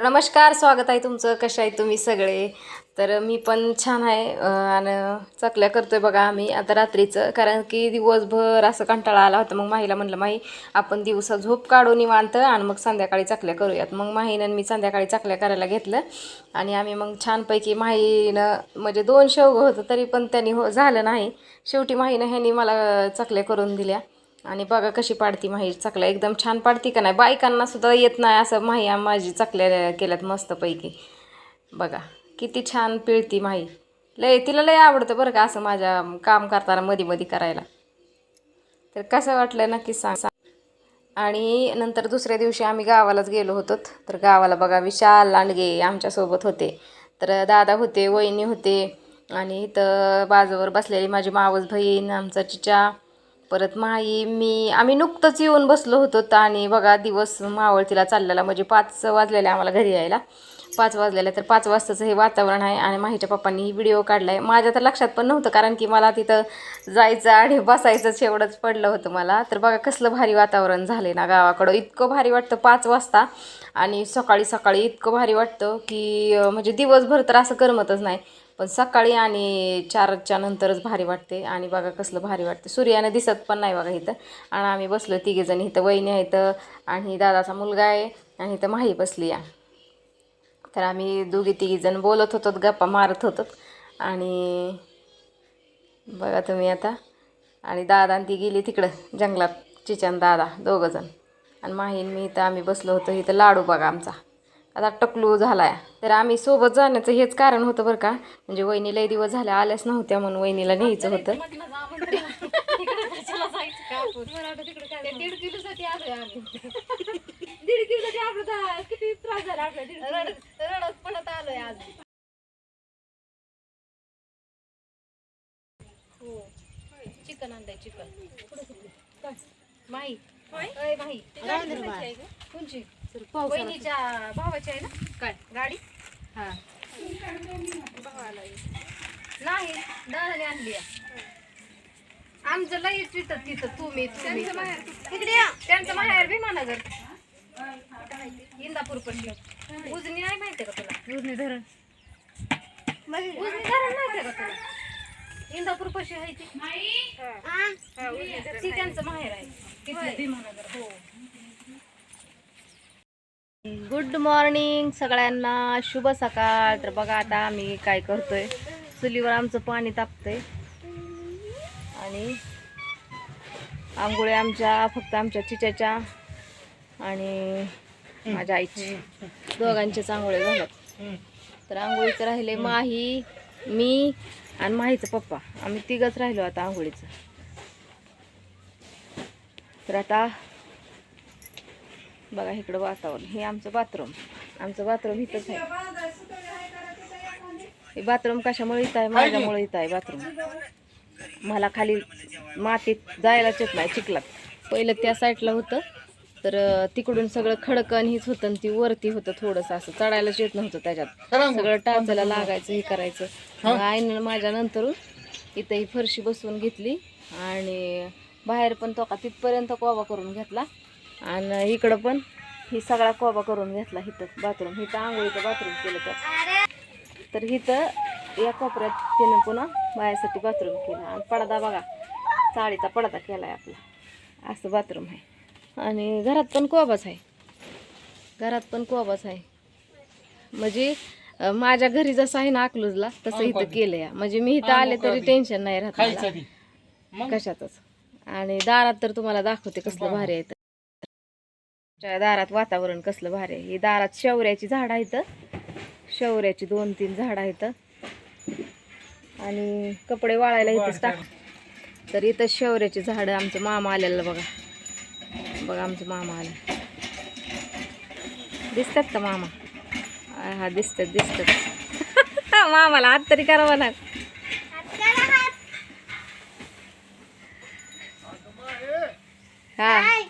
नमस्कार स्वागत आहे तुमचं. कशा आहे तुम्ही सगळे? तर मी पण छान आहे आणि चकल्या करतो आहे बघा आम्ही आता रात्रीचं. कारण की दिवसभर असं कंटाळा आला होता. मग माहीला म्हणलं माही आपण दिवसा झोप काढून निवांत आणि मग संध्याकाळी चकल्या करूयात. मग माहीनं मी संध्याकाळी चकल्या करायला घेतलं आणि आम्ही मग छानपैकी माहीनं म्हणजे दोन शेवगं होतं तरी पण त्यांनी हो झालं नाही. शेवटी माहीनं ह्यांनी मला चकल्या करून दिल्या. आणि बघा कशी पाडती माही चकल्या एकदम छान पाडती का नाही? बायकांना सुद्धा येत नाही असं माही माझी चकल्या केल्यात मस्तपैकी. बघा किती छान पिळती माही. लय तिला लय आवडतं बरं का असं माझ्या काम करताना मध्ये मध्ये करायला. तर कसं वाटलं नक्की सांग. सांग. आणि नंतर दुसऱ्या दिवशी आम्ही गावालाच गेलो होतो. तर गावाला बघा विशाल लांडगे आमच्यासोबत होते. तर दादा होते वहिनी होते. आणि इथं बाजूवर बसलेली माझी मावस बहीण आमचा चिचा परत माई मी आम्ही नुकतंच येऊन बसलो होतो तर आणि बघा दिवस मावळतीला चाललेला. म्हणजे पाच वाजलेले आम्हाला घरी यायला. पाच वाजलेलं तर पाच वाजताचं हे वातावरण आहे आणि माहीच्या पप्पांनी व्हिडिओ काढला आहे माझ्या तर लक्षात पण नव्हतं कारण की मला तिथं जायचं आणि बसायचंच एवढंच पडलं होतं मला. तर बघा कसलं भारी वातावरण झालं ना गावाकडं. इतकं भारी वाटतं पाच वाजता आणि सकाळी सकाळी इतकं भारी वाटतं की म्हणजे दिवसभर तर असं करमतच नाही. पण सकाळी आणि चारच्या नंतरच भारी वाटते. आणि बघा कसलं भारी वाटते. सूर्यानं दिसत पण नाही बघा इथं. आणि आम्ही बसलो तिघेजण इथं वहिनी आहेत आणि दादाचा मुलगा आहे आणि इथं माही बसली या तर आम्ही दोघी तिघीजण बोलत होतो गप्पा मारत होतो. आणि बघा तुम्ही आता. आणि दादा आणि ती गेली तिकडं जंगलात. चिचन दादा दोघंजण आणि माहीन मी इथं आम्ही बसलो होतो. इथं लाडू बघा आमचा. आता टकलू झाला आहे तर आम्ही सोबत जाण्याचं हेच कारण होतं बरं का. म्हणजे वहिनी लय दिवस झाल्या आल्याच नव्हत्या म्हणून वहिनीला न्यायचं होतं. हो. चिकन आणलंय चिकन. माही. अय माही. कोणची? वहिनीच्या भावाची आहे ना? काय? गाडी? हा. नाही दादाने आणली. आमचं लई तिथं तिथं तुम्ही तुम्ही. तिकडे या. त्यांचं माहेर भीमानगर. इंदापूर पडलं उजनी नाही माहितीये का तुला? उजनी धरण. उजनी धरण माहितीये का तुला? इंदापूर पशी आहे हा, ती त्यांचं माहेर आहे. तिथलं भीमानगर हो. गुड मॉर्निंग सगळ्यांना. शुभ सकाळ. तर बघा आता आम्ही काय करतोय. चुलीवर आमचं पाणी तापतंय. आणि आंघोळ्या आमच्या फक्त आमच्या चिच्याच्या आणि माझ्या आईची. दोघांच्याच आंघोळ्या झाल्यात. तर आंघोळीचं राहिले माही मी आणि माहीचं पप्पा. आम्ही तिघच राहिलो आता आंघोळीचं. तर आता बघा इकडं वातावरण. हे आमचं बाथरूम. आमचं बाथरूम इथंच आहे. हे बाथरूम कशामुळे इथं आहे? माझ्यामुळे इथं आहे बाथरूम. मला खाली मातीत जायलाच येत नाही चिखलात. पहिलं त्या साईडला होतं तर तिकडून सगळं खडकन हीच होतं आणि ती वरती होतं थोडंसं असं. चढायलाच येत नव्हतं त्याच्यात. सगळं टाचायला लागायचं हे करायचं. मग आईनं माझ्या नंतरून इथं ही फरशी बसवून घेतली आणि बाहेर पण तो का तिथपर्यंत कोबा करून घेतला. आणि इकडं पण ही सगळा कोबा करून घेतला इथं बाथरूम. इथं आंघोळीचं बाथरूम केलं तर. तर इथं या कोपऱ्यात तिनं पुन्हा बायासाठी बाथरूम केलं. आणि पडदा बघा साडीचा पडदा केला आहे आपला. असं बाथरूम आहे. आणि घरात पण कोबाच आहे. घरात पण कोबाच आहे. म्हणजे माझ्या घरी जसं आहे ना अकलूजला तसं इथं केलं या म्हणजे मी इथं आले तरी टेन्शन नाही राहत. कशातच. आणि दारात तर तुम्हाला दाखवते कसलं भारी आहे दारात वातावरण कसलं भारी आहे. ही दारात शेवऱ्याची झाड आहेत. शेवऱ्याची दोन तीन झाड आहेत. आणि कपडे वाळायला इथंच टाक. तर इथं शेवऱ्याची झाडं आमचं मामा आलेलं बघा. बघा आमचं मामा आलं. दिसतात का मामा? हा, दिसतात दिसतात. मामाला हात तरी करावा लाग हा.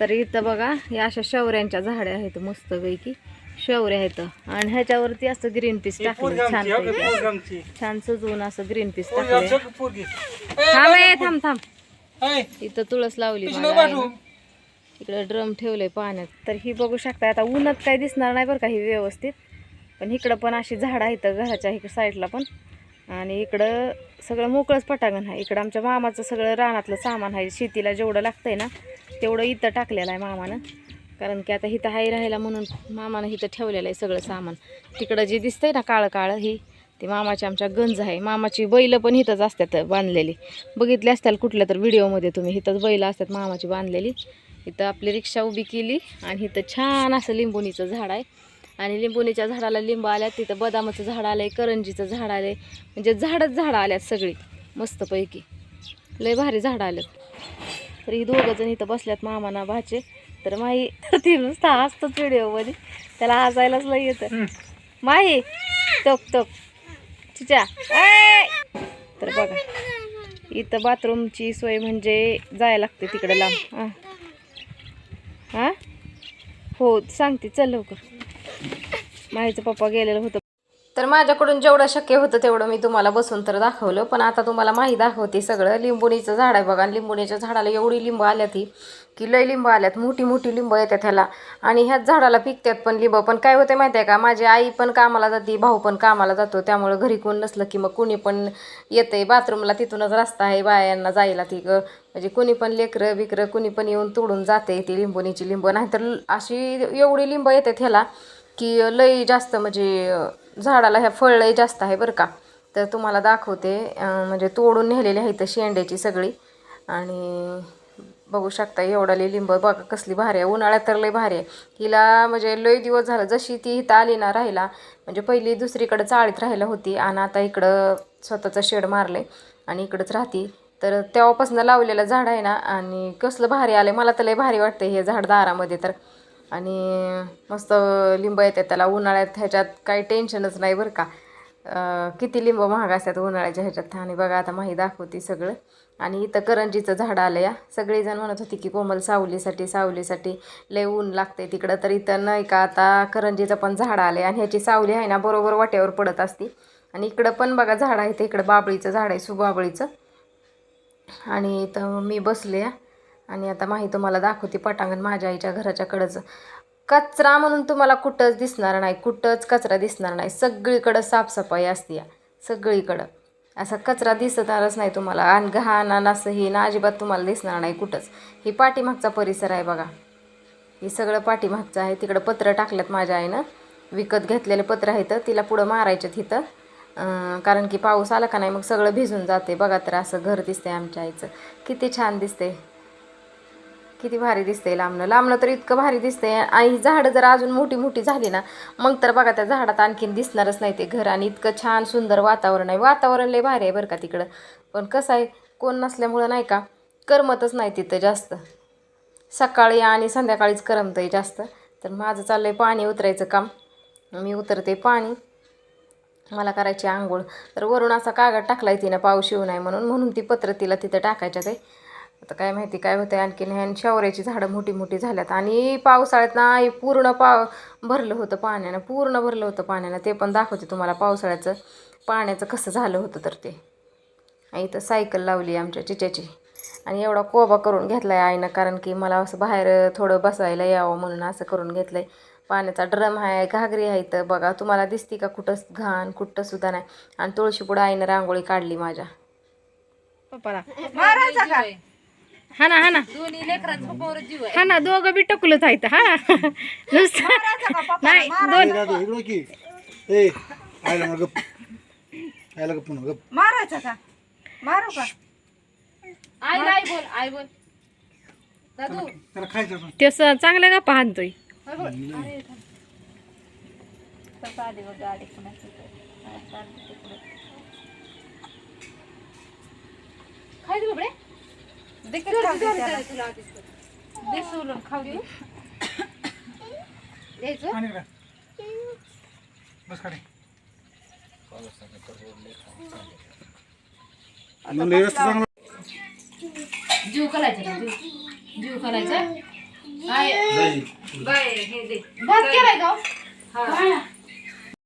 तर इथं बघा या अशा शवऱ्यांच्या झाड्या आहेत मस्त पैकी शवऱ्या आहेत. आणि ह्याच्यावरती असं ग्रीन पीस टाकलं छान छान सजवून असं ग्रीन पीस टाकलं थांब थांब थांब. इथं तुळस लावली. इकडे ड्रम ठेवलंय पाण्यात. तर ही बघू शकता आता उन्हात काही दिसणार नाही बरं का ही व्यवस्थित. पण इकडं पण अशी झाडं आहेत घराच्या इकडं साईडला पण. आणि इकडं सगळं मोकळंच पटांगण आहे. इकडं आमच्या मामाचं सगळं रानातलं सामान आहे. शेतीला जेवढं लागतंय ना तेवढं इथं टाकलेलं आहे मामानं. कारण की आता इथं हाय राहायला म्हणून मामानं इथं ठेवलेलं आहे सगळं सामान. तिकडं जे दिसतंय ना काळं काळं ही ते मामाची आमच्या गंज आहे. मामाची बैलं पण इथंच असतात बांधलेली. बघितली असताल कुठल्या तर व्हिडिओमध्ये तुम्ही इथंच बैलं असतात मामाची बांधलेली. इथं आपली रिक्षा उभी केली आणि इथं छान असं लिंबुणीचं झाड आहे. आणि लिंबुणीच्या झाडाला लिंब आल्यात तिथं बदामाचं झाड आलंय करंजीचं झाड आलंय. म्हणजे झाडच झाडं आल्यात सगळी मस्तपैकी. लय भारी झाडं आल्यात. तर ही दोघं जण इथं बसल्यात मामाना भाचे. तर माई ती नुसता हसतोच व्हिडिओमध्ये त्याला हसायलाच लय येतं. माही तोक तोक चिच्या! तर बघा इथं बाथरूमची सोय म्हणजे जायला लागते तिकडे लांब. हां. हां? हो सांगते चल लवकर. माहीचं पप्पा गेलेलं होतं. तर माझ्याकडून जेवढं शक्य होतं तेवढं मी तुम्हाला बसून तर दाखवलं. पण आता तुम्हाला माहीत दाखवते सगळं. लिंबुणीचं झाड आहे बघा. आणि लिंबुणीच्या झाडाला एवढी लिंब आल्या ती की लय लिंब आल्यात. मोठी मोठी लिंब येतात ह्याला. आणि ह्याच झाडाला पिकतात पण लिंब. पण काय होते माहिती आहे का? माझी आई पण कामाला जाते भाऊ पण कामाला जातो. त्यामुळं घरी कोण नसलं की मग कुणी पण येते बाथरूमला तिथूनच रस्ता आहे बायांना जायला ती म्हणजे कुणी पण लेकरं बिकरं कुणी पण येऊन तोडून जाते ती लिंबुणीची लिंब. नाहीतर अशी एवढी लिंब येतात ह्याला की लई जास्त म्हणजे झाडाला ह्या फळ लई जास्त आहे बरं का. तर तुम्हाला दाखवते म्हणजे तोडून नेलेली आहे तर शेंड्याची सगळी. आणि बघू शकता एवढा लई लिंब बघा कसली भारी आहे. उन्हाळ्यात तर लई भारी आहे. हिला म्हणजे लई दिवस झालं जशी ती इथं आली ना राहिला म्हणजे पहिली दुसरीकडं चाळीत राहिला होती आणि आता इकडं स्वतःचं शेड मारले आणि इकडंच राहती. तर तेव्हापासून लावलेलं झाड आहे ना आणि कसलं भारी आलं मला तर लई भारी वाटतं हे झाड दारामध्ये तर. आणि मस्त लिंब येतात त्याला उन्हाळ्यात ह्याच्यात काही टेन्शनच नाही बरं का. किती लिंब महाग असतात उन्हाळ्याच्या ह्याच्यात. आणि बघा आता माही दाखवते सगळं. आणि इथं करंजीचं झाड आलं या सगळेजण म्हणत होती की कोमल सावलीसाठी सावलीसाठी लय ऊन लागते तिकडं. तर इथं नाही का आता करंजीचं पण झाड आलं आणि ह्याची सावली आहे ना बरोबर वाट्यावर पडत असते. आणि इकडं पण बघा झाड आहे ते. इकडं बाबळीचं झाड आहे सुबाबळीचं. आणि इथं मी बसले आणि आता माही तुम्हाला दाखवते पटांगण माझ्या आईच्या घराच्याकडंच. कचरा म्हणून तुम्हाला कुठंच दिसणार नाही कुठंच कचरा दिसणार नाही. सगळीकडं साफसफाई असते या सगळीकडं. असा कचरा दिसणारच नाही तुम्हाला. आणि घाण आणि असं हे ना अजिबात तुम्हाला दिसणार नाही कुठंच. ही पाठीमागचा परिसर आहे बघा. हे सगळं पाठीमागचं आहे. तिकडं पत्र टाकल्यात माझ्या आईनं. विकत घेतलेलं पत्र आहे तर तिला पुढं मारायचं तिथं कारण की पाऊस आला का नाही मग सगळं भिजून जाते. बघा तर असं घर दिसते आमच्या आईचं. किती छान दिसते किती भारी दिसतंय लांबणं. लांबणं तर इतकं भारी दिसतंय. आणि झाडं जर अजून मोठी मोठी झाली ना मग तर बघा त्या झाडात आणखीन दिसणारच नाही ते घर. आणि इतकं छान सुंदर वातावरण आहे. वातावरण लय भारी आहे बरं का तिकडं. पण कसं आहे कोण नसल्यामुळं नाही का करमतच नाही तिथं जास्त. सकाळी आणि संध्याकाळीच करमतंय जास्त. तर माझं चाललं आहे पाणी उतरायचं काम. मी उतरते पाणी. मला करायची आंघोळ. तर वरून असा कागद टाकलाय तिनं पाऊस येऊ नये म्हणून. म्हणून ती पत्र तिला तिथं टाकायच्या ते आता काय माहिती काय होतं आणखीन ह्यान शवऱ्याची झाडं मोठी मोठी झाल्यात. आणि पावसाळ्यात ना पूर्ण पाव भरलं होतं पाण्यानं पूर्ण भरलं होतं पाण्यानं. ते पण दाखवते तुम्हाला पावसाळ्याचं. पाण्याचं कसं झालं होतं तर ते. आई इथं सायकल लावली आमच्या चिच्याची. आणि एवढा कोबा करून घेतला आहे आईनं कारण की मला असं बाहेर थोडं बसायला यावं म्हणून असं करून घेतलं आहे पाण्याचा ड्रम आहे घागरी आहे इथं. बघा तुम्हाला दिसती का कुठंच घाण कुठं सुद्धा नाही. आणि तुळशीपुढं आईनं रांगोळी काढली माझ्या. पप्पाला. हा ना हा ना. दोन्ही लेकरांचं पप्पावर जीव आहे. हा ना दोघं बी टकलत आहेत हा. नुसतं नाही दोन इकडं की. ए आयला मग गप. आयला गप म्हणू गप मारायचा का? मारू का? आई आई बोल आई बोल. दादू. त्याला खायचं पण ते स- चांगल्या गप्पा हाणतोय होय बोल. अरे थांब. तसं आली बघ गाडी कुणाची तर. हा, चालतं तिकडं. खायचं बापडे देखील खाऊ दे सोडून त्याला. दे तुला आधीच. दे सोलून खाऊ दे द्यायचं आणि काय बस खाली मग व्यवस्थित चांगलं जीव करायचा का? जीव जीव करायचा आहे. जाई. बाय हे दे भात केलाय का हो? हा